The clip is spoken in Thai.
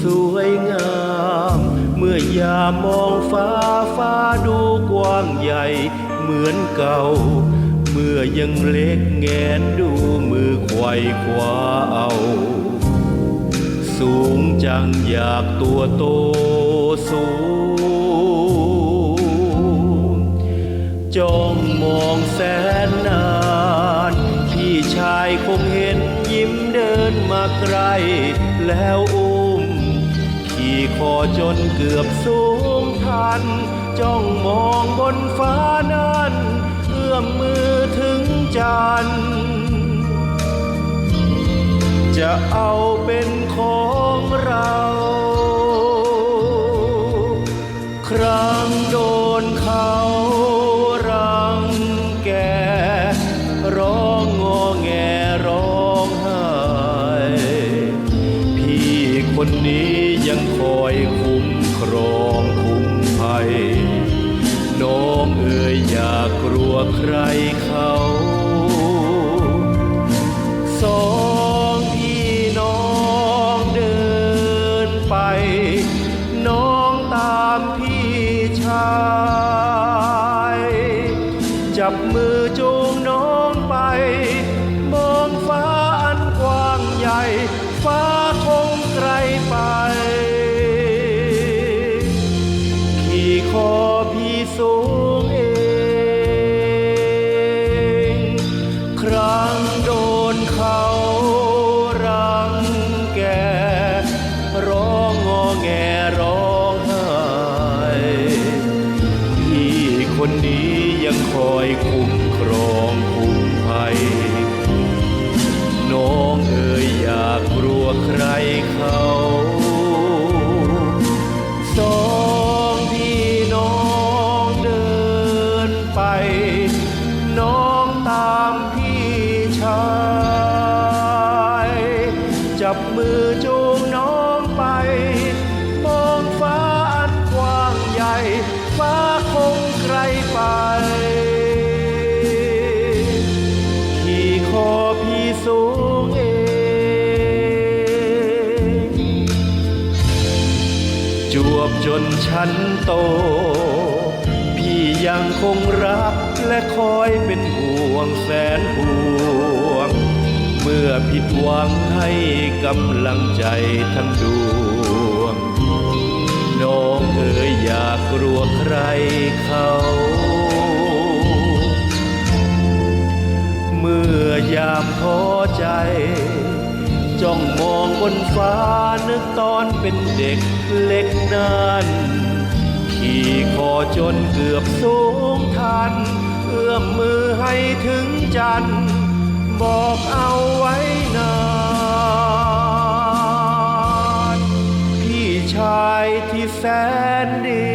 สวยงาม เมื่อยามมองฟ้าฟ้าดูกว้างใหญ่เหมือนเก่า เมื่อยังเล็กแงนดูมือไขว่คว้าเอา สูงจังอยากตัวโตสูงจ้องมองแสนนานพี่ชายคงเห็นยิ้มเดินมาไกลแล้วอุ้ ขี่คอจนเกือบสูงทัน จ้องมองบนฟ้านั้น เอื้อมมือถึงจัน จะเอาเป็นของเรา คนนี้ยังคอยคุ้มครองคุ้มภัย น้องเอ๋ยอย่ากลัวใครเขาสองพี่น้องเดินไป น้องตามพี่ชาย จับมือจูงน้องไป มองฟ้าอันกว้างใหญ่ฟ้า สูงเอง ครั้งโดนเขารังแก ร้องงอแงร้องไห้พี่คนนี้ยังคอยคุ้มครอง มือจูงน้องไป มองฟ้าอันกว้างใหญ่ ฟ้าคงไกลไป ขี่คอพี่สูงเองจวบจนฉันโต พี่ยังคงรักและคอยเป็นห่วงแสนห่วง อผิดหวังให้กำลังใจทั้งดวง น้องเอ๋ยอย่ากลัวใครเขา เมื่อยามท้อใจ จ้องมองบนฟ้านึกตอนเป็นเด็กเล็กนั้นขี่คอจนเกือบสูงทัน เอื้อมมือให้ถึงจันทร์ บอกเอาไว้นานพี่ชายที่แสนดี